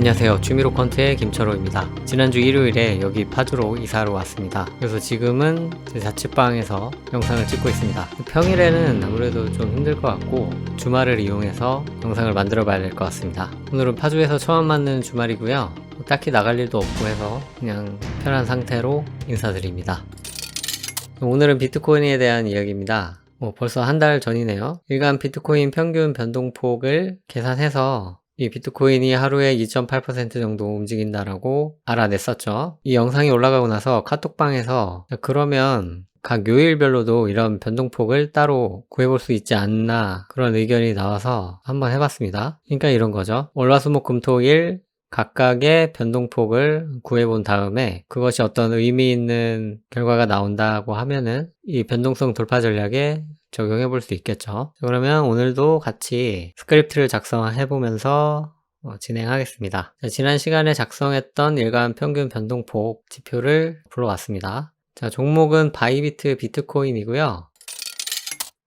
안녕하세요. 취미로 콘트의 김철호입니다. 지난주 일요일에 여기 파주로 이사로 왔습니다. 그래서 지금은 제 자취방에서 영상을 찍고 있습니다. 평일에는 아무래도 좀 힘들 것 같고 주말을 이용해서 영상을 만들어 봐야 될 것 같습니다. 오늘은 파주에서 처음 맞는 주말이고요. 뭐 딱히 나갈 일도 없고 해서 그냥 편한 상태로 인사드립니다. 오늘은 비트코인에 대한 이야기입니다. 뭐 벌써 한 달 전이네요. 일간 비트코인 평균 변동폭을 계산해서 이 비트코인이 하루에 2.8% 정도 움직인다라고 알아냈었죠. 이 영상이 올라가고 나서 카톡방에서 그러면 각 요일별로도 이런 변동폭을 따로 구해볼 수 있지 않나 그런 의견이 나와서 한번 해봤습니다. 그러니까 이런 거죠. 월화수목금토일 각각의 변동폭을 구해본 다음에 그것이 어떤 의미 있는 결과가 나온다고 하면은 이 변동성 돌파 전략에 적용해 볼 수 있겠죠. 그러면 오늘도 같이 스크립트를 작성해 보면서 어, 진행하겠습니다. 자, 지난 시간에 작성했던 일간 평균 변동폭 지표를 불러왔습니다. 자, 종목은 바이비트 비트코인이고요.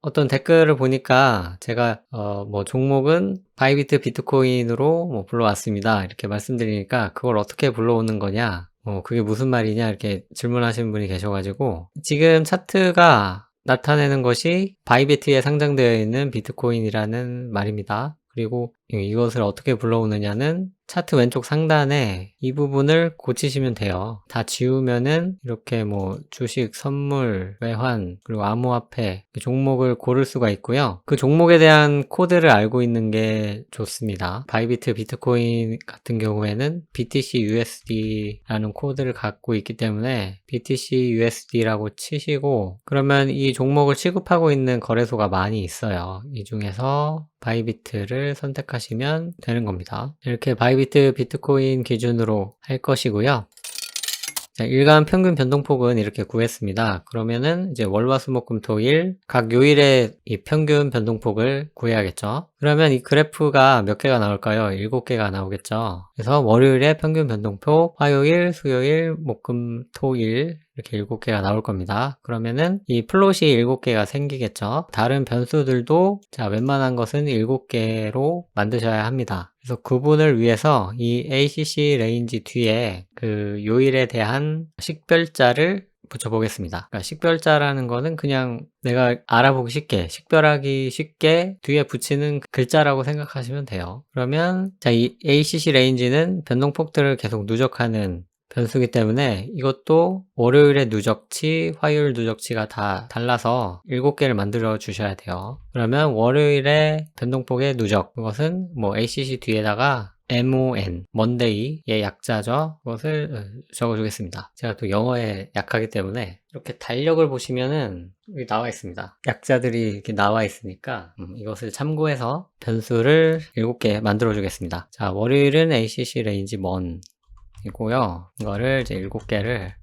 어떤 댓글을 보니까 제가 어, 뭐 종목은 바이비트 비트코인으로 뭐 불러왔습니다. 이렇게 말씀드리니까 그걸 어떻게 불러오는 거냐? 어, 그게 무슨 말이냐? 이렇게 질문하시는 분이 계셔가지고 지금 차트가 나타내는 것이 바이비트에 상장되어 있는 비트코인이라는 말입니다. 그리고 이것을 어떻게 불러오느냐는 차트 왼쪽 상단에 이 부분을 고치시면 돼요. 다 지우면은 이렇게 뭐 주식, 선물, 외환, 그리고 암호화폐 종목을 고를 수가 있고요. 그 종목에 대한 코드를 알고 있는 게 좋습니다. 바이비트 비트코인 같은 경우에는 BTC USD라는 코드를 갖고 있기 때문에 BTC USD라고 치시고 그러면 이 종목을 취급하고 있는 거래소가 많이 있어요. 이 중에서 바이비트를 선택하 시면 되는 겁니다. 이렇게 바이비트 비트코인 기준으로 할 것이고요. 자, 일간 평균 변동폭은 이렇게 구했습니다. 그러면은 이제 월화수목금토일 각 요일의 이 평균 변동폭을 구해야겠죠. 그러면 이 그래프가 몇 개가 나올까요? 7개가 나오겠죠. 그래서 월요일에 평균 변동폭, 화요일, 수요일, 목금, 토일 이렇게 7개가 나올 겁니다. 그러면은 이 플롯이 7개가 생기겠죠. 다른 변수들도 자, 웬만한 것은 7개로 만드셔야 합니다. 그래서 구분을 위해서 이 ACC 레인지 뒤에 그 요일에 대한 식별자를 붙여보겠습니다. 그러니까 식별자라는 거는 그냥 내가 알아보기 쉽게, 식별하기 쉽게 뒤에 붙이는 글자라고 생각하시면 돼요. 그러면 자, 이 ACC 레인지는 변동폭들을 계속 누적하는 변수기 때문에 이것도 월요일의 누적치, 화요일 누적치가 다 달라서 7개를 만들어 주셔야 돼요. 그러면 월요일의 변동폭의 누적, 그것은 뭐 ACC 뒤에다가 MON, 먼데이의 약자죠. 그것을 어, 적어주겠습니다. 제가 또 영어에 약하기 때문에 이렇게 달력을 보시면은 여기 나와 있습니다. 약자들이 이렇게 나와 있으니까 음, 이것을 참고해서 변수를 7개 만들어 주겠습니다. 자, 월요일은 ACC 레인지 먼 이고요. 이거를 이제 7개를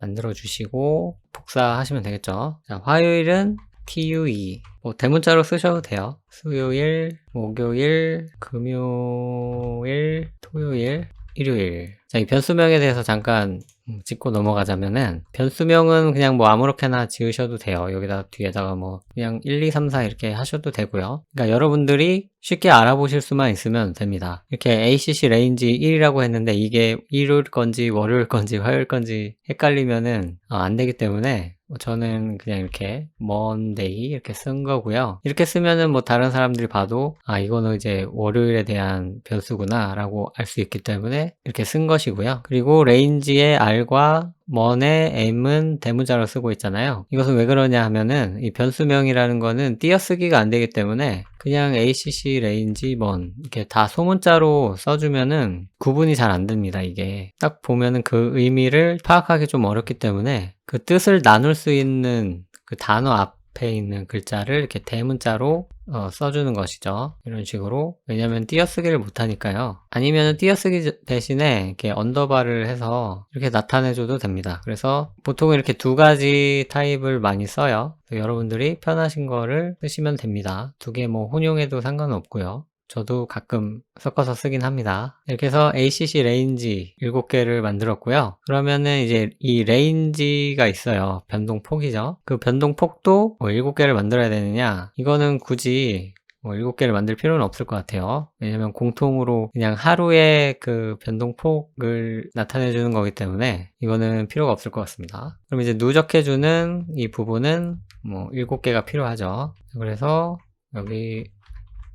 만들어 주시고 복사하시면 되겠죠. 자, 화요일은 TUE 뭐 대문자로 쓰셔도 돼요. 수요일, 목요일, 금요일, 토요일, 일요일. 자, 이 변수명에 대해서 잠깐 짚고 넘어가자면은 변수명은 그냥 뭐 아무렇게나 지으셔도 돼요. 여기다 뒤에다가 뭐 그냥 1, 2, 3, 4 이렇게 하셔도 되고요. 그러니까 여러분들이 쉽게 알아보실 수만 있으면 됩니다. 이렇게 ACC 레인지 1이라고 했는데 이게 일요일 건지 월요일 건지 화요일 건지 헷갈리면은 어, 안 되기 때문에 저는 그냥 이렇게 먼데이 이렇게 쓴 거고요. 이렇게 쓰면은 뭐 다른 사람들이 봐도 아 이거는 이제 월요일에 대한 변수구나 라고 알 수 있기 때문에 이렇게 쓴 것이고요. 그리고 레인지의 R과 먼의 M은 대문자로 쓰고 있잖아요. 이것은 왜 그러냐 하면은 이 변수명이라는 거는 띄어쓰기가 안 되기 때문에 그냥 ACC 레인지 먼 이렇게 다 소문자로 써주면은 구분이 잘 안 됩니다. 이게 딱 보면은 그 의미를 파악하기 좀 어렵기 때문에 그 뜻을 나눌 수 있는 그 단어 앞에 있는 글자를 이렇게 대문자로 어, 써주는 것이죠. 이런 식으로. 왜냐면 띄어쓰기를 못하니까요. 아니면 띄어쓰기 대신에 이렇게 언더바를 해서 이렇게 나타내줘도 됩니다. 그래서 보통 이렇게 두 가지 타입을 많이 써요. 여러분들이 편하신 거를 쓰시면 됩니다. 두 개 뭐 혼용해도 상관은 없고요. 저도 가끔 섞어서 쓰긴 합니다. 이렇게 해서 ACC 레인지 7개를 만들었고요. 그러면은 이제 이 레인지가 있어요. 변동폭이죠. 그 변동폭도 뭐 7개를 만들어야 되느냐? 이거는 굳이 뭐 7개를 만들 필요는 없을 것 같아요. 왜냐면 공통으로 그냥 하루의 그 변동폭을 나타내 주는 거기 때문에 이거는 필요가 없을 것 같습니다. 그럼 이제 누적해 주는 이 부분은 뭐 7개가 필요하죠. 그래서 여기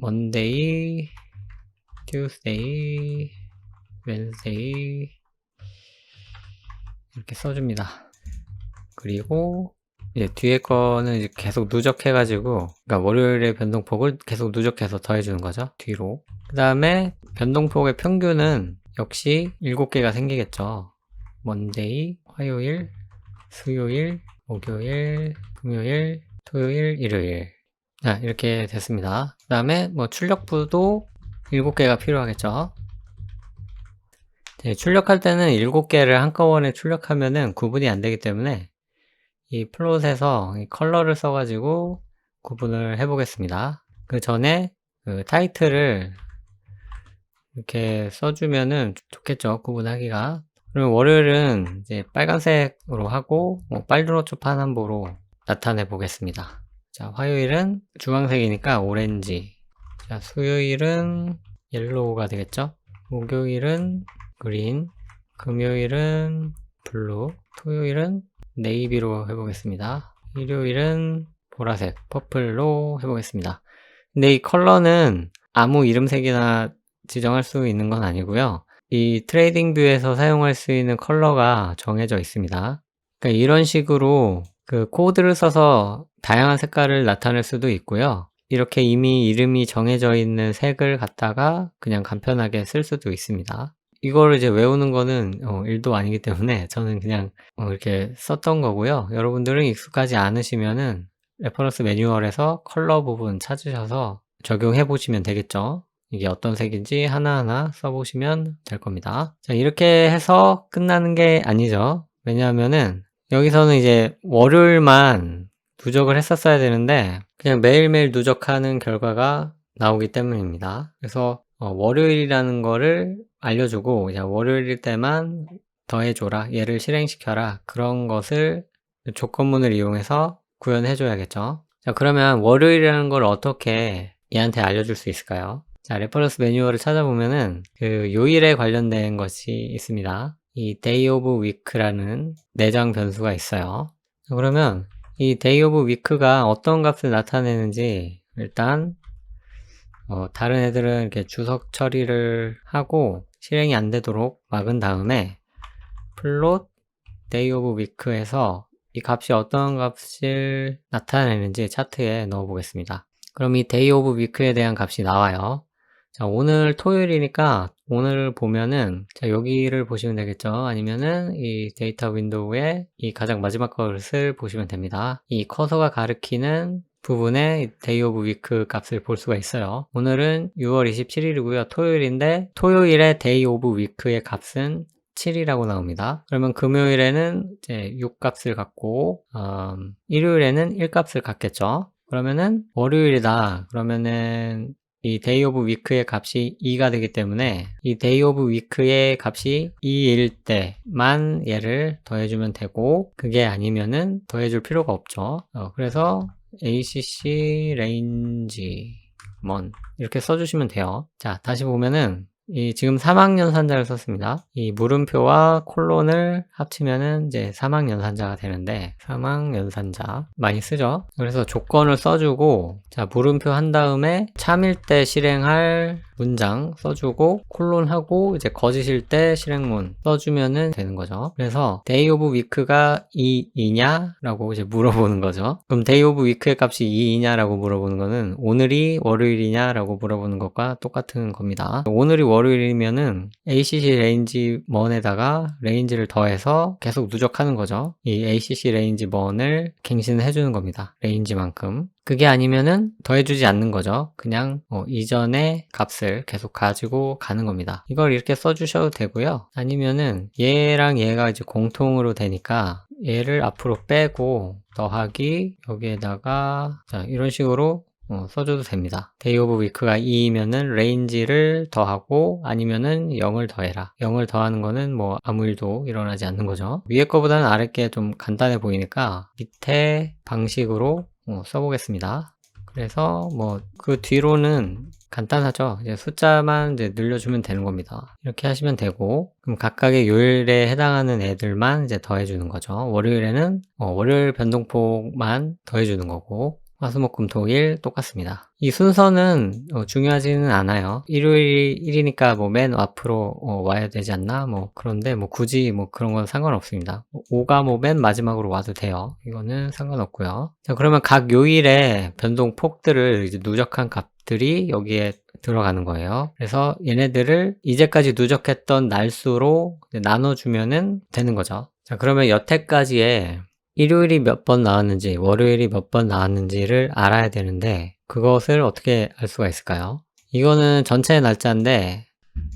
Monday, Tuesday, Wednesday 이렇게 써줍니다. 그리고 이제 뒤에 거는 이제 계속 누적해가지고, 그러니까 월요일의 변동폭을 계속 누적해서 더해주는 거죠. 뒤로. 그 다음에 변동폭의 평균은 역시 7개가 생기겠죠. 먼데이, 화요일, 수요일, 목요일, 금요일, 토요일, 일요일. 자, 이렇게 됐습니다. 그 다음에 뭐 출력부도 7개가 필요하겠죠. 네, 출력할 때는 7개를 한꺼번에 출력하면은 구분이 안 되기 때문에 이 플롯에서 이 컬러를 써가지고 구분을 해 보겠습니다. 그 전에 그 타이틀을 이렇게 써주면은 좋겠죠. 구분하기가. 그러면 월요일은 이제 빨간색으로 하고 뭐 빨주노초 판한보로 나타내 보겠습니다. 자, 화요일은 주황색이니까 오렌지. 자, 수요일은 옐로우가 되겠죠. 목요일은 그린. 금요일은 블루. 토요일은 네이비로 해보겠습니다. 일요일은 보라색, 퍼플로 해보겠습니다. 근데 이 컬러는 아무 이름색이나 지정할 수 있는 건 아니고요. 이 트레이딩 뷰에서 사용할 수 있는 컬러가 정해져 있습니다. 그러니까 이런 식으로 그 코드를 써서 다양한 색깔을 나타낼 수도 있고요. 이렇게 이미 이름이 정해져 있는 색을 갖다가 그냥 간편하게 쓸 수도 있습니다. 이거를 이제 외우는 거는 어, 일도 아니기 때문에 저는 그냥 어, 이렇게 썼던 거고요. 여러분들은 익숙하지 않으시면은 레퍼런스 매뉴얼에서 컬러 부분 찾으셔서 적용해 보시면 되겠죠. 이게 어떤 색인지 하나하나 써보시면 될 겁니다. 자, 이렇게 해서 끝나는 게 아니죠. 왜냐하면은 여기서는 이제 월요일만 누적을 했었어야 되는데 그냥 매일매일 누적하는 결과가 나오기 때문입니다. 그래서 어, 월요일이라는 거를 알려주고 이제 월요일일 때만 더해줘라 얘를 실행시켜라 그런 것을 조건문을 이용해서 구현해 줘야겠죠. 자 그러면 월요일이라는 걸 어떻게 얘한테 알려줄 수 있을까요? 자 레퍼런스 매뉴얼을 찾아보면은 그 요일에 관련된 것이 있습니다 이 day of week라는 내장 변수가 있어요 자, 그러면 이 day of week가 어떤 값을 나타내는지 일단 어, 다른 애들은 이렇게 주석 처리를 하고 실행이 안 되도록 막은 다음에 플롯 day of week에서 이 값이 어떤 값을 나타내는지 차트에 넣어 보겠습니다. 그럼 이 day of week에 대한 값이 나와요. 자, 오늘 토요일이니까 오늘 보면은 자, 여기를 보시면 되겠죠. 아니면은 이 데이터 윈도우에 이 가장 마지막 것을 보시면 됩니다. 이 커서가 가리키는 부분에 day of week 값을 볼 수가 있어요. 오늘은 6월 27일이고요. 토요일인데 토요일에 day of week의 값은 7이라고 나옵니다. 그러면 금요일에는 이제 6 값을 갖고 음, 일요일에는 1 값을 갖겠죠. 그러면은 월요일이다. 그러면은 이 day of week의 값이 2가 되기 때문에 이 day of week의 값이 2일 때만 얘를 더해주면 되고 그게 아니면은 더해줄 필요가 없죠. 어, 그래서 ACC 레인지 먼 이렇게 써주시면 돼요. 자 다시 보면은 이 지금 3학년 산자를 썼습니다. 이 물음표와 콜론을 합치면은 이제 3학년 산자가 되는데 3학년 산자 많이 쓰죠. 그래서 조건을 써주고 자 물음표 한 다음에 참일 때 실행할 문장 써주고 콜론하고 이제 거짓일 때 실행문 써주면은 되는 거죠. 그래서 day of week가 2이냐? 라고 이제 물어보는 거죠. 그럼 day of week의 값이 2이냐? 라고 물어보는 거는 오늘이 월요일이냐? 라고 물어보는 것과 똑같은 겁니다. 오늘이 월요일이면은 ACC 레인지 먼에다가 레인지를 더해서 계속 누적하는 거죠. 이 ACC 레인지 먼을 갱신해 주는 겁니다. 레인지만큼. 그게 아니면은 더해주지 않는 거죠. 그냥 어, 이전의 값을 계속 가지고 가는 겁니다. 이걸 이렇게 써주셔도 되고요. 아니면은 얘랑 얘가 이제 공통으로 되니까 얘를 앞으로 빼고 더하기 여기에다가 자 이런 식으로 어, 써줘도 됩니다. day of week가 2이면은 range를 더하고 아니면은 0을 더해라. 0을 더하는 거는 뭐 아무 일도 일어나지 않는 거죠. 위에 거보다는 아래 게 좀 간단해 보이니까 밑에 방식으로 어, 써보겠습니다. 그래서 뭐 그 뒤로는 간단하죠. 이제 숫자만 이제 늘려주면 되는 겁니다. 이렇게 하시면 되고, 그럼 각각의 요일에 해당하는 애들만 이제 더해주는 거죠. 월요일에는 어, 월요일 변동폭만 더해주는 거고, 화수목금토일 똑같습니다. 이 순서는 어, 중요하지는 않아요. 일요일이 1이니까 뭐 맨 앞으로 어, 와야 되지 않나? 뭐 그런데 뭐 굳이 뭐 그런 건 상관없습니다. 5가 뭐 맨 마지막으로 와도 돼요. 이거는 상관없고요. 자 그러면 각 요일의 변동폭들을 이제 누적한 값들이 여기에 들어가는 거예요. 그래서 얘네들을 이제까지 누적했던 날수로 이제 나눠주면은 되는 거죠. 자 그러면 여태까지의 일요일이 몇 번 나왔는지, 월요일이 몇 번 나왔는지를 알아야 되는데, 그것을 어떻게 알 수가 있을까요? 이거는 전체 날짜인데,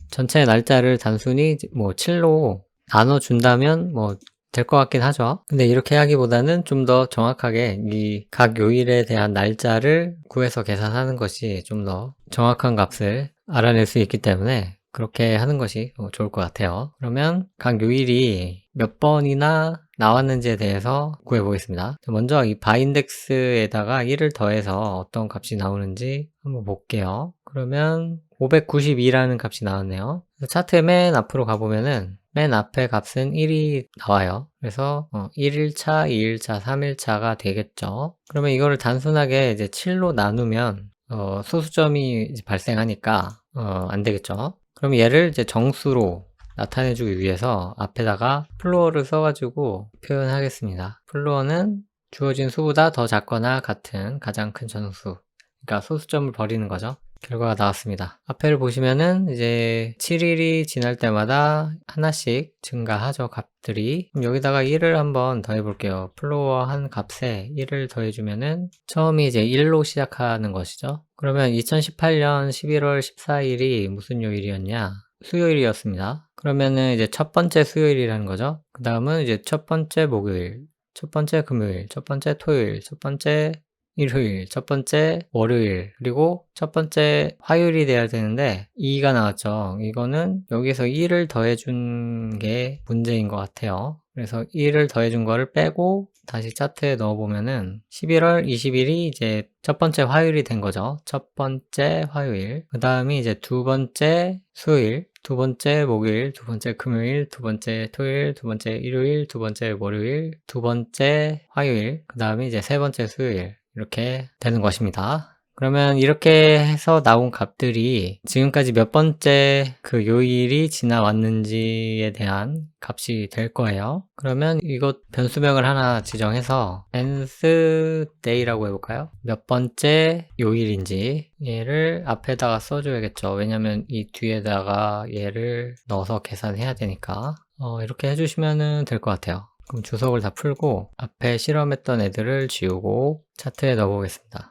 전체 날짜를 단순히 뭐 7로 나눠 준다면 뭐 될 것 같긴 하죠. 근데 이렇게 하기보다는 좀 더 정확하게 이 각 요일에 대한 날짜를 구해서 계산하는 것이 좀 더 정확한 값을 알아낼 수 있기 때문에 그렇게 하는 것이 어, 좋을 것 같아요. 그러면 각 요일이 몇 번이나 나왔는지에 대해서 구해보겠습니다. 먼저 이 바인덱스에다가 1을 더해서 어떤 값이 나오는지 한번 볼게요. 그러면 592라는 값이 나왔네요. 차트 맨 앞으로 가보면은 맨 앞에 값은 1이 나와요. 그래서 어, 1일차, 2일차, 3일차가 되겠죠. 그러면 이거를 단순하게 이제 7로 나누면 어, 소수점이 발생하니까 어, 안 되겠죠. 그럼 얘를 이제 정수로 나타내주기 위해서 앞에다가 플로어를 써가지고 표현하겠습니다. 플로어는 주어진 수보다 더 작거나 같은 가장 큰 정수. 그러니까 소수점을 버리는 거죠. 결과가 나왔습니다. 앞에를 보시면은 이제 7일이 지날 때마다 하나씩 증가하죠, 값들이. 여기다가 1을 한번 더해 볼게요. 플로어 한 값에 1을 더해 주면은 처음이 이제 1로 시작하는 것이죠. 그러면 2018년 11월 14일이 무슨 요일이었냐? 수요일이었습니다. 그러면은 이제 첫 번째 수요일이라는 거죠. 그 다음은 이제 첫 번째 목요일, 첫 번째 금요일, 첫 번째 토요일, 첫 번째 일요일, 첫 번째 월요일, 그리고 첫 번째 화요일이 돼야 되는데 2가 나왔죠. 이거는 여기서 1을 더해준 게 문제인 것 같아요. 그래서 1을 더해준 거를 빼고 다시 차트에 넣어보면은 11월 20일이 이제 첫 번째 화요일이 된 거죠. 첫 번째 화요일. 그 다음이 이제 두 번째 수요일, 두 번째 목요일, 두 번째 금요일, 두 번째 토요일, 두 번째 일요일, 두 번째 월요일, 두 번째 화요일, 그 다음에 이제 세 번째 수요일. 이렇게 되는 것입니다. 그러면 이렇게 해서 나온 값들이 지금까지 몇 번째 그 요일이 지나왔는지에 대한 값이 될 거예요. 그러면 이것 변수명을 하나 지정해서 nth day라고 해볼까요? 몇 번째 요일인지 얘를 앞에다가 써줘야겠죠. 왜냐면 이 뒤에다가 얘를 넣어서 계산해야 되니까 어, 이렇게 해주시면 될 것 같아요. 그럼 주석을 다 풀고 앞에 실험했던 애들을 지우고 차트에 넣어보겠습니다.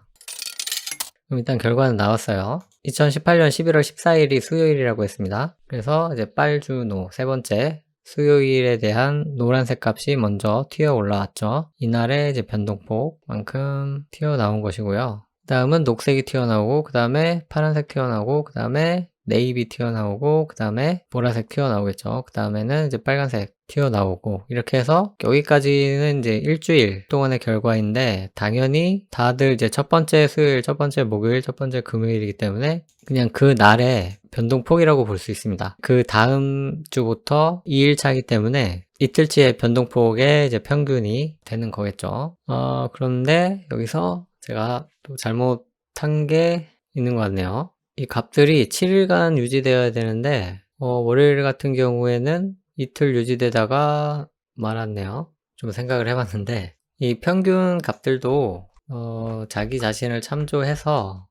그럼 일단 결과는 나왔어요. 2018년 11월 14일이 수요일이라고 했습니다. 그래서 이제 빨주노 세 번째 수요일에 대한 노란색 값이 먼저 튀어 올라왔죠. 이날의 이제 변동폭만큼 튀어나온 것이고요. 그 다음은 녹색이 튀어나오고, 그 다음에 파란색 튀어나오고, 그 다음에 네이비 튀어나오고 그 다음에 보라색 튀어나오겠죠. 그 다음에는 이제 빨간색 튀어나오고 이렇게 해서 여기까지는 이제 일주일 동안의 결과인데 당연히 다들 이제 첫 번째 수요일 첫 번째 목요일 첫 번째 금요일이기 때문에 그냥 그 날의 변동폭이라고 볼 수 있습니다. 그 다음 주부터 2일 차이기 때문에 이틀치의 변동폭의 이제 평균이 되는 거겠죠. 어, 그런데 여기서 제가 또 잘못한 게 있는 것 같네요 이 값들이 7일간 유지되어야 되는데 어, 월요일 같은 경우에는 이틀 유지되다가 말았네요. 좀 생각을 해봤는데 이 평균 값들도 어, 자기 자신을 참조해서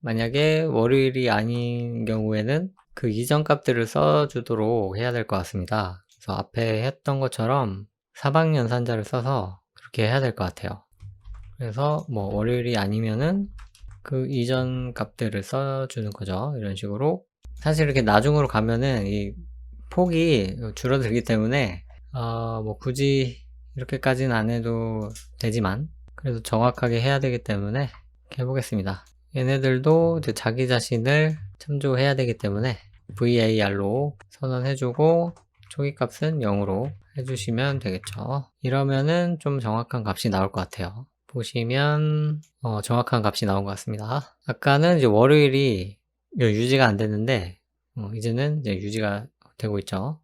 만약에 월요일이 아닌 경우에는 그 이전 값들을 써주도록 해야 될 것 같습니다. 그래서 앞에 했던 것처럼 사방연산자를 써서 그렇게 해야 될 것 같아요. 그래서 뭐 월요일이 아니면은 그 이전 값들을 써주는 거죠. 이런 식으로. 사실 이렇게 나중으로 가면은 이 폭이 줄어들기 때문에 어, 뭐 굳이 이렇게까지는 안 해도 되지만 그래도 정확하게 해야 되기 때문에 해보겠습니다. 얘네들도 이제 자기 자신을 참조해야 되기 때문에 VAR로 선언해주고 초기값은 0으로 해주시면 되겠죠. 이러면은 좀 정확한 값이 나올 것 같아요. 보시면 어, 정확한 값이 나온 것 같습니다. 아까는 이제 월요일이 유지가 안 됐는데 어, 이제는 이제 유지가 되고 있죠.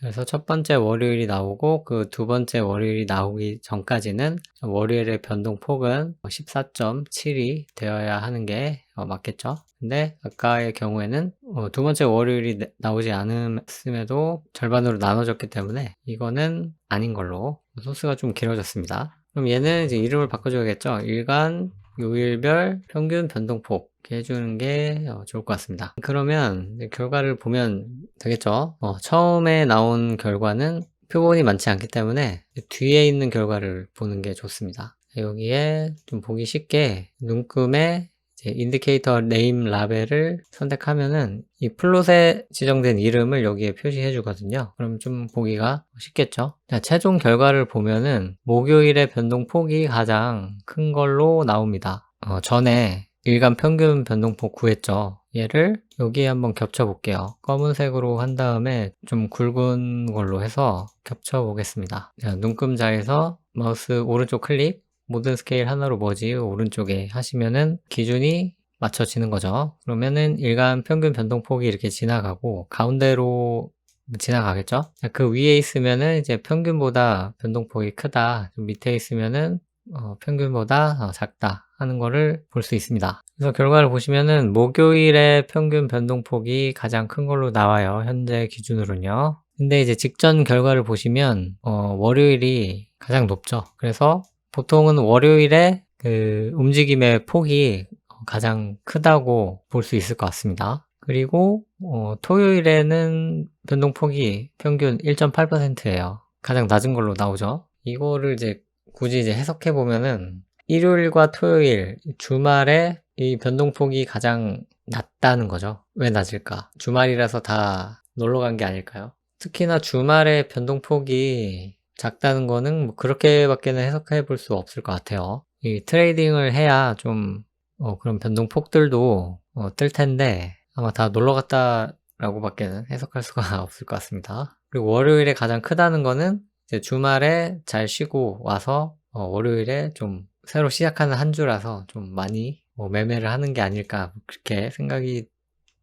그래서 첫 번째 월요일이 나오고 그 두 번째 월요일이 나오기 전까지는 월요일의 변동폭은 14.7이 되어야 하는 게 어, 맞겠죠. 근데 아까의 경우에는 어, 두 번째 월요일이 나- 나오지 않음에도 절반으로 나눠졌기 때문에 이거는 아닌 걸로 소스가 좀 길어졌습니다. 그럼 얘는 이제 이름을 바꿔줘야겠죠. 일간 요일별 평균 변동폭 이렇게 해주는 게 어, 좋을 것 같습니다. 그러면 결과를 보면 되겠죠. 어, 처음에 나온 결과는 표본이 많지 않기 때문에 뒤에 있는 결과를 보는 게 좋습니다. 여기에 좀 보기 쉽게 눈금에 인디케이터 네임 라벨을 선택하면은 이 플롯에 지정된 이름을 여기에 표시해 주거든요. 그럼 좀 보기가 쉽겠죠? 자, 최종 결과를 보면은 목요일의 변동폭이 가장 큰 걸로 나옵니다. 어, 전에 일간 평균 변동폭 구했죠. 얘를 여기에 한번 겹쳐 볼게요. 검은색으로 한 다음에 좀 굵은 걸로 해서 겹쳐 보겠습니다. 자, 눈금자에서 마우스 오른쪽 클릭 모든 스케일 하나로 뭐지 오른쪽에 하시면은 기준이 맞춰지는 거죠. 그러면은 일간 평균 변동폭이 이렇게 지나가고 가운데로 지나가겠죠? 자, 그 위에 있으면은 이제 평균보다 변동폭이 크다. 좀 밑에 있으면은 어, 평균보다 어, 작다 하는 거를 볼 수 있습니다. 그래서 결과를 보시면은 목요일의 평균 변동폭이 가장 큰 걸로 나와요. 현재 기준으로는요. 근데 이제 직전 결과를 보시면 어, 월요일이 가장 높죠. 그래서 보통은 월요일에 그 움직임의 폭이 가장 크다고 볼 수 있을 것 같습니다. 그리고 어, 토요일에는 변동폭이 평균 1.8%예요. 가장 낮은 걸로 나오죠. 이거를 이제 굳이 이제 해석해 보면은 일요일과 토요일 주말에 이 변동폭이 가장 낮다는 거죠. 왜 낮을까? 주말이라서 다 놀러 간 게 아닐까요? 특히나 주말에 변동폭이 작다는 거는 뭐 그렇게밖에는 해석해 볼 수 없을 것 같아요. 이 트레이딩을 해야 좀 어, 그런 변동폭들도 어, 뜰 텐데 아마 다 놀러 갔다라고 밖에는 해석할 수가 없을 것 같습니다. 그리고 월요일에 가장 크다는 거는 이제 주말에 잘 쉬고 와서 어, 월요일에 좀 새로 시작하는 한 주라서 좀 많이 뭐 매매를 하는 게 아닐까 그렇게 생각이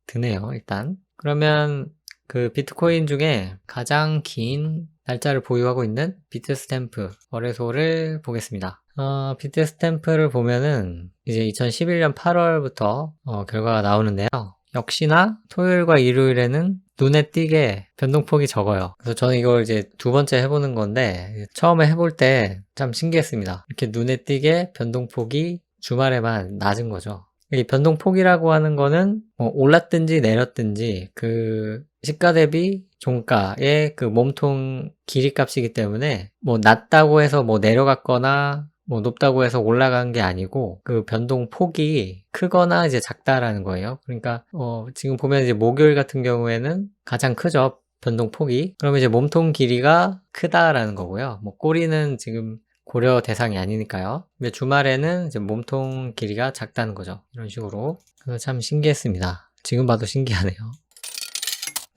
드네요. 일단 그러면 그 비트코인 중에 가장 긴 날짜를 보유하고 있는 비트 스탬프 거래소를 보겠습니다. 어, 비트 스탬프를 보면은 이제 2011년 8월부터 어, 결과가 나오는데요. 역시나 토요일과 일요일에는 눈에 띄게 변동폭이 적어요. 그래서 저는 이걸 이제 두 번째 해보는 건데 처음에 해볼 때 참 신기했습니다. 이렇게 눈에 띄게 변동폭이 주말에만 낮은 거죠. 이 변동폭이라고 하는 거는 뭐 올랐든지 내렸든지 그 시가 대비 종가의 그 몸통 길이 값이기 때문에 뭐 낮다고 해서 뭐 내려갔거나 뭐 높다고 해서 올라간 게 아니고 그 변동 폭이 크거나 이제 작다라는 거예요. 그러니까 어 지금 보면 이제 목요일 같은 경우에는 가장 크죠. 변동 폭이. 그러면 이제 몸통 길이가 크다라는 거고요. 뭐 꼬리는 지금 고려 대상이 아니니까요. 근데 주말에는 이제 몸통 길이가 작다는 거죠. 이런 식으로. 그래서 참 신기했습니다. 지금 봐도 신기하네요.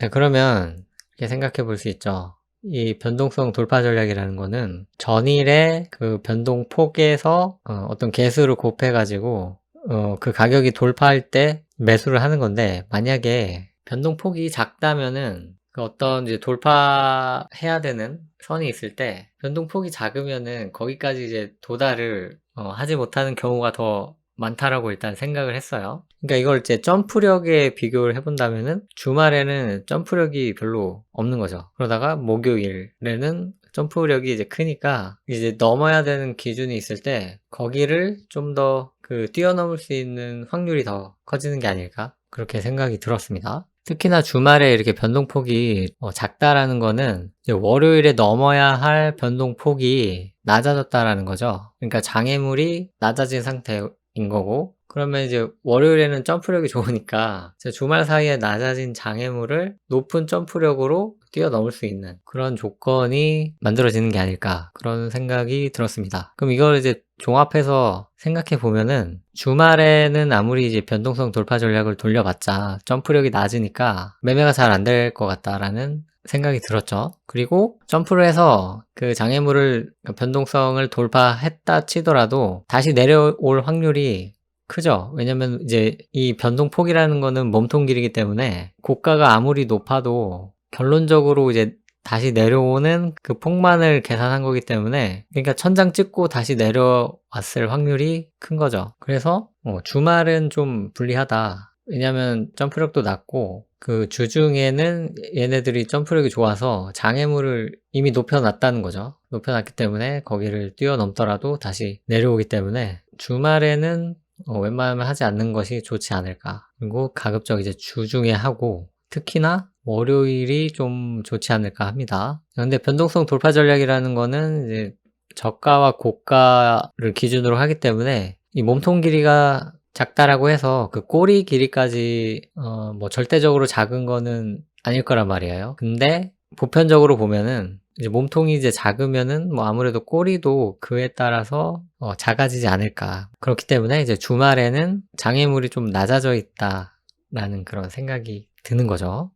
네, 그러면 이렇게 생각해 볼 수 있죠. 이 변동성 돌파 전략이라는 거는 전일의 그 변동 폭에서 어, 떤 개수를 곱해가지고 어, 그 가격이 돌파할 때 매수를 하는 건데 만약에 변동 폭이 작다면은 그 어떤 이제 돌파해야 되는 선이 있을 때 변동 폭이 작으면은 거기까지 이제 도달을 어, 하지 못하는 경우가 더 많다라고 일단 생각을 했어요. 그러니까 이걸 이제 점프력에 비교를 해본다면은 주말에는 점프력이 별로 없는 거죠. 그러다가 목요일에는 점프력이 이제 크니까 이제 넘어야 되는 기준이 있을 때 거기를 좀 더 그 뛰어넘을 수 있는 확률이 더 커지는 게 아닐까 그렇게 생각이 들었습니다. 특히나 주말에 이렇게 변동폭이 어, 작다라는 거는 월요일에 넘어야 할 변동폭이 낮아졌다라는 거죠. 그러니까 장애물이 낮아진 상태인 거고 그러면 이제 월요일에는 점프력이 좋으니까 주말 사이에 낮아진 장애물을 높은 점프력으로 뛰어넘을 수 있는 그런 조건이 만들어지는 게 아닐까 그런 생각이 들었습니다. 그럼 이걸 이제 종합해서 생각해 보면은 주말에는 아무리 이제 변동성 돌파 전략을 돌려봤자 점프력이 낮으니까 매매가 잘 안 될 것 같다라는 생각이 들었죠. 그리고 점프를 해서 그 장애물을 변동성을 돌파했다 치더라도 다시 내려올 확률이 크죠. 왜냐면 이제 이 변동폭이라는 거는 몸통 길이기 때문에 고가가 아무리 높아도 결론적으로 이제 다시 내려오는 그 폭만을 계산한 거기 때문에 그러니까 천장 찍고 다시 내려왔을 확률이 큰 거죠. 그래서 어, 주말은 좀 불리하다. 왜냐면 점프력도 낮고 그 주중에는 얘네들이 점프력이 좋아서 장애물을 이미 높여놨다는 거죠. 높여놨기 때문에 거기를 뛰어넘더라도 다시 내려오기 때문에 주말에는 어, 웬만하면 하지 않는 것이 좋지 않을까. 그리고 가급적 이제 주중에 하고 특히나 월요일이 좀 좋지 않을까 합니다. 근데 변동성 돌파 전략이라는 거는 이제 저가와 고가를 기준으로 하기 때문에 이 몸통 길이가 작다라고 해서 그 꼬리 길이까지 어 뭐 절대적으로 작은 거는 아닐 거란 말이에요. 근데 보편적으로 보면은 이제 몸통이 이제 작으면은 뭐 아무래도 꼬리도 그에 따라서 어 작아지지 않을까. 그렇기 때문에 이제 주말에는 장애물이 좀 낮아져 있다라는 그런 생각이 드는 거죠.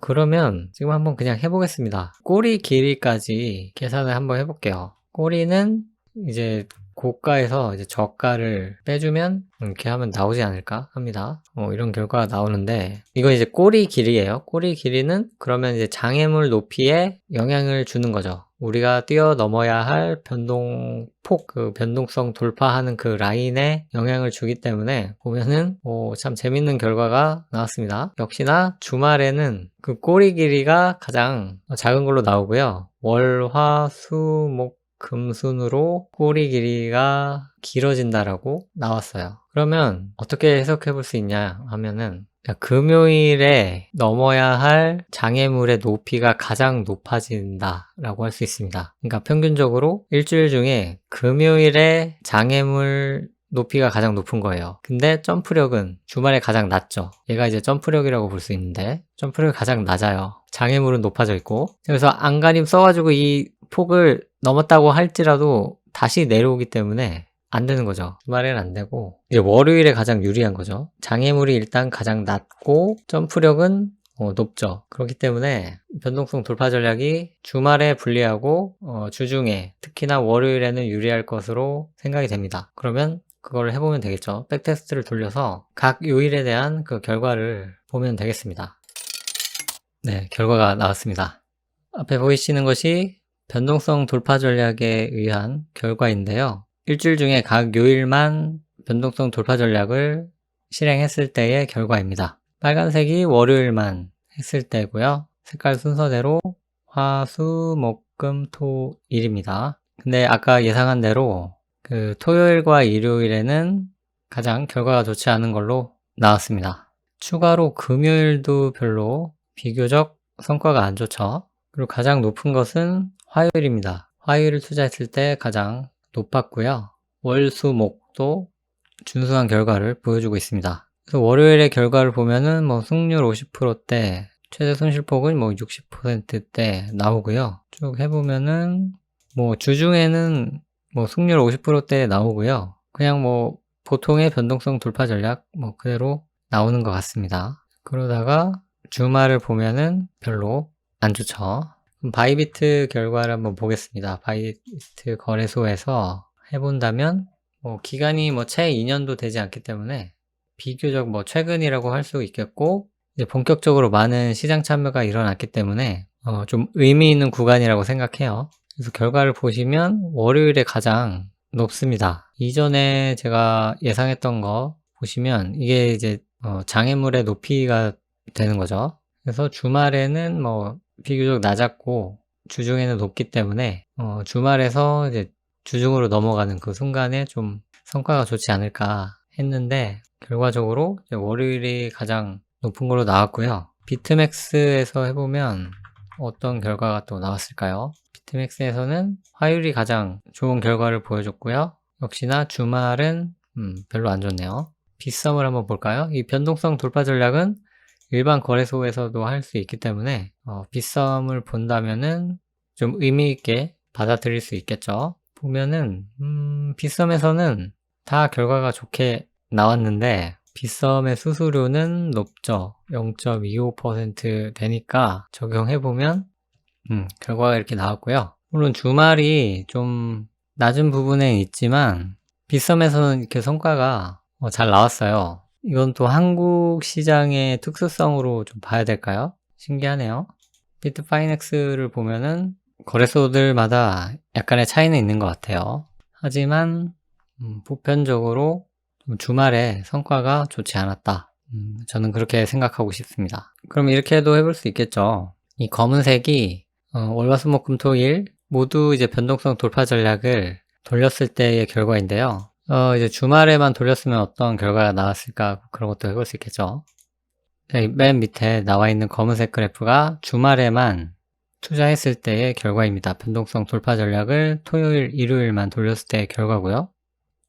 그러면 지금 한번 그냥 해보겠습니다. 꼬리 길이까지 계산을 한번 해볼게요. 꼬리는 이제 고가에서 이제 저가를 빼주면 이렇게 하면 나오지 않을까 합니다. 어, 이런 결과가 나오는데 이거 이제 꼬리 길이에요. 꼬리 길이는 그러면 이제 장애물 높이에 영향을 주는 거죠. 우리가 뛰어넘어야 할 변동폭, 그 변동성 돌파하는 그 라인에 영향을 주기 때문에 보면은 오, 참 재밌는 결과가 나왔습니다. 역시나 주말에는 그 꼬리 길이가 가장 작은 걸로 나오고요. 월, 화, 수, 목, 금순으로 꼬리 길이가 길어진다라고 나왔어요. 그러면 어떻게 해석해 볼 수 있냐 하면은 금요일에 넘어야 할 장애물의 높이가 가장 높아진다라고 할 수 있습니다. 그러니까 평균적으로 일주일 중에 금요일에 장애물 높이가 가장 높은 거예요. 근데 점프력은 주말에 가장 낮죠. 얘가 이제 점프력이라고 볼 수 있는데 점프력이 가장 낮아요. 장애물은 높아져 있고 그래서 안간힘 써가지고 이 폭을 넘었다고 할지라도 다시 내려오기 때문에 안 되는 거죠. 주말에는 안 되고 이제 월요일에 가장 유리한 거죠. 장애물이 일단 가장 낮고 점프력은 어, 높죠. 그렇기 때문에 변동성 돌파 전략이 주말에 불리하고 어, 주중에 특히나 월요일에는 유리할 것으로 생각이 됩니다. 그러면 그걸 해보면 되겠죠. 백테스트를 돌려서 각 요일에 대한 그 결과를 보면 되겠습니다. 네, 결과가 나왔습니다. 앞에 보이시는 것이 변동성 돌파 전략에 의한 결과인데요. 일주일 중에 각 요일만 변동성 돌파 전략을 실행했을 때의 결과입니다. 빨간색이 월요일만 했을 때고요. 색깔 순서대로 화, 수, 목, 금, 토, 일입니다. 근데 아까 예상한 대로 그 토요일과 일요일에는 가장 결과가 좋지 않은 걸로 나왔습니다. 추가로 금요일도 별로 비교적 성과가 안 좋죠. 그리고 가장 높은 것은 화요일입니다. 화요일을 투자했을 때 가장 높았고요. 월, 수, 목도 준수한 결과를 보여주고 있습니다. 그래서 월요일의 결과를 보면은 뭐 승률 50%대, 최대 손실폭은 뭐 60%대 나오고요. 쭉 해보면은 뭐 주중에는 뭐 승률 50%대 나오고요. 그냥 뭐 보통의 변동성 돌파 전략 뭐 그대로 나오는 것 같습니다. 그러다가 주말을 보면은 별로 안 좋죠. 바이비트 결과를 한번 보겠습니다. 바이비트 거래소에서 해본다면 뭐 기간이 뭐 채 2년도 되지 않기 때문에 비교적 뭐 최근이라고 할 수 있겠고 이제 본격적으로 많은 시장 참여가 일어났기 때문에 어 좀 의미 있는 구간이라고 생각해요. 그래서 결과를 보시면 월요일에 가장 높습니다. 이전에 제가 예상했던 거 보시면 이게 이제 어 장애물의 높이가 되는 거죠. 그래서 주말에는 뭐 비교적 낮았고 주중에는 높기 때문에 어, 주말에서 이제 주중으로 넘어가는 그 순간에 좀 성과가 좋지 않을까 했는데 결과적으로 월요일이 가장 높은 걸로 나왔고요. 비트맥스에서 해보면 어떤 결과가 또 나왔을까요? 비트맥스에서는 화요일이 가장 좋은 결과를 보여줬고요. 역시나 주말은 음, 별로 안 좋네요. 빗썸을 한번 볼까요? 이 변동성 돌파 전략은 일반 거래소에서도 할 수 있기 때문에 어, 빗썸을 본다면은 좀 의미 있게 받아들일 수 있겠죠. 보면은 음, 빗썸에서는 다 결과가 좋게 나왔는데 빗썸의 수수료는 높죠. 0.25% 되니까 적용해보면 음, 결과가 이렇게 나왔고요. 물론 주말이 좀 낮은 부분에 있지만 빗썸에서는 이렇게 성과가 어, 잘 나왔어요. 이건 또 한국 시장의 특수성으로 좀 봐야 될까요? 신기하네요. 비트파이넥스를 보면은 거래소들마다 약간의 차이는 있는 것 같아요. 하지만 음, 보편적으로 좀 주말에 성과가 좋지 않았다. 음, 저는 그렇게 생각하고 싶습니다. 그럼 이렇게도 해볼 수 있겠죠. 이 검은색이 어, 월화수목금토일 모두 이제 변동성 돌파 전략을 돌렸을 때의 결과인데요. 어, 이제 주말에만 돌렸으면 어떤 결과가 나왔을까 그런 것도 해볼 수 있겠죠. 네, 맨 밑에 나와 있는 검은색 그래프가 주말에만 투자했을 때의 결과입니다. 변동성 돌파 전략을 토요일, 일요일만 돌렸을 때의 결과고요.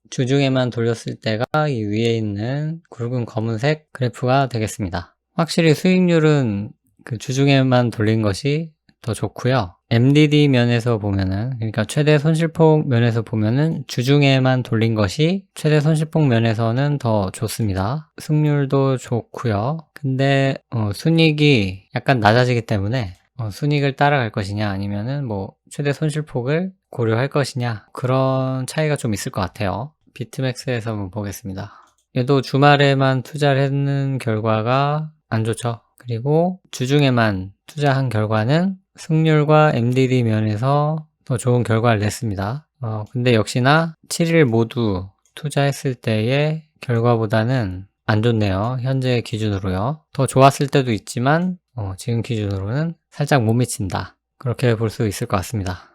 주중에만 돌렸을 때가 이 위에 있는 굵은 검은색 그래프가 되겠습니다. 확실히 수익률은 그 주중에만 돌린 것이 더 좋고요. MDD 면에서 보면은 그러니까 최대 손실폭 면에서 보면은 주중에만 돌린 것이 최대 손실폭 면에서는 더 좋습니다. 승률도 좋고요. 근데 어, 순익이 약간 낮아지기 때문에 어, 순익을 따라갈 것이냐 아니면은 뭐 최대 손실폭을 고려할 것이냐 그런 차이가 좀 있을 것 같아요. 비트맥스에서 한번 보겠습니다. 얘도 주말에만 투자를 했는 결과가 안 좋죠. 그리고 주중에만 투자한 결과는 승률과 MDD 면에서 더 좋은 결과를 냈습니다. 어, 근데 역시나 7일 모두 투자했을 때의 결과보다는 안 좋네요. 현재 기준으로요. 더 좋았을 때도 있지만 어, 지금 기준으로는 살짝 못 미친다. 그렇게 볼 수 있을 것 같습니다.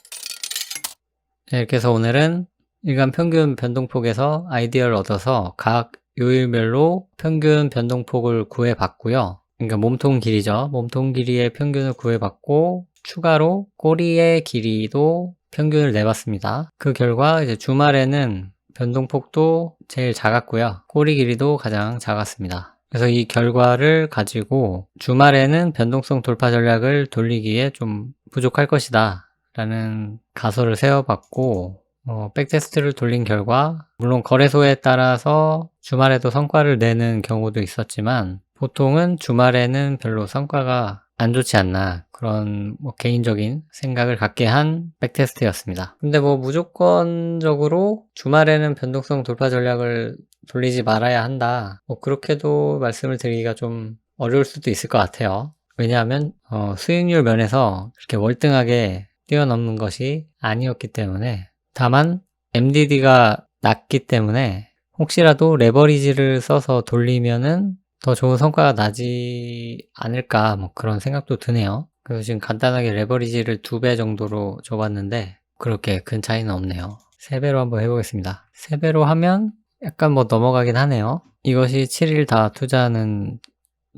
네, 이렇게 해서 오늘은 일간 평균 변동폭에서 아이디어를 얻어서 각 요일별로 평균 변동폭을 구해봤고요. 그러니까 몸통 길이죠. 몸통 길이의 평균을 구해봤고 추가로 꼬리의 길이도 평균을 내봤습니다. 그 결과 이제 주말에는 변동폭도 제일 작았고요. 꼬리 길이도 가장 작았습니다. 그래서 이 결과를 가지고 주말에는 변동성 돌파 전략을 돌리기에 좀 부족할 것이다. 라는 가설을 세워봤고, 어, 백테스트를 돌린 결과, 물론 거래소에 따라서 주말에도 성과를 내는 경우도 있었지만, 보통은 주말에는 별로 성과가 안 좋지 않나 그런 뭐 개인적인 생각을 갖게 한 백테스트였습니다. 근데 뭐 무조건적으로 주말에는 변동성 돌파 전략을 돌리지 말아야 한다. 뭐 그렇게도 말씀을 드리기가 좀 어려울 수도 있을 것 같아요. 왜냐하면 어, 수익률 면에서 그렇게 월등하게 뛰어넘는 것이 아니었기 때문에 다만 MDD가 낮기 때문에 혹시라도 레버리지를 써서 돌리면은 더 좋은 성과가 나지 않을까 뭐 그런 생각도 드네요. 그래서 지금 간단하게 레버리지를 두 배 정도로 줘봤는데 그렇게 큰 차이는 없네요. 3배로 한번 해보겠습니다. 3배로 하면 약간 뭐 넘어가긴 하네요. 이것이 7일 다 투자하는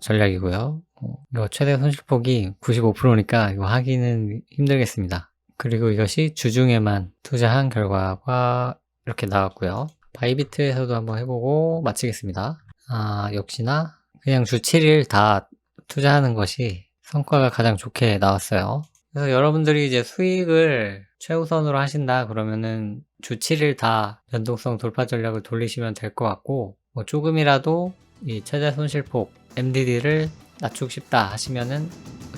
전략이고요. 어, 이거 최대 손실폭이 95%니까 이거 하기는 힘들겠습니다. 그리고 이것이 주중에만 투자한 결과가 이렇게 나왔고요. 바이비트에서도 한번 해보고 마치겠습니다. 아, 역시나 그냥 주 7일 다 투자하는 것이 성과가 가장 좋게 나왔어요. 그래서 여러분들이 이제 수익을 최우선으로 하신다 그러면은 주 7일 다 변동성 돌파 전략을 돌리시면 될 것 같고 뭐 조금이라도 이 최대 손실폭 MDD를 낮추고 싶다 하시면은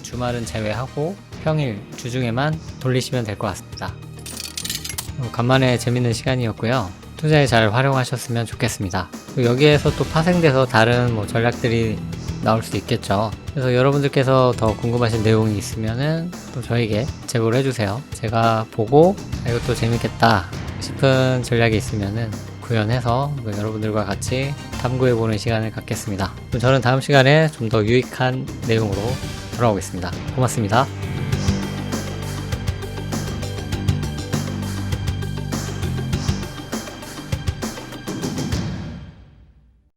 주말은 제외하고 평일 주중에만 돌리시면 될 것 같습니다. 어, 간만에 재밌는 시간이었고요. 투자에 잘 활용하셨으면 좋겠습니다. 여기에서 또 파생돼서 다른 뭐 전략들이 나올 수 있겠죠. 그래서 여러분들께서 더 궁금하신 내용이 있으면은 또 저에게 제보를 해주세요. 제가 보고 아, 이것도 재밌겠다 싶은 전략이 있으면은 구현해서 여러분들과 같이 탐구해보는 시간을 갖겠습니다. 그럼 저는 다음 시간에 좀 더 유익한 내용으로 돌아오겠습니다. 고맙습니다.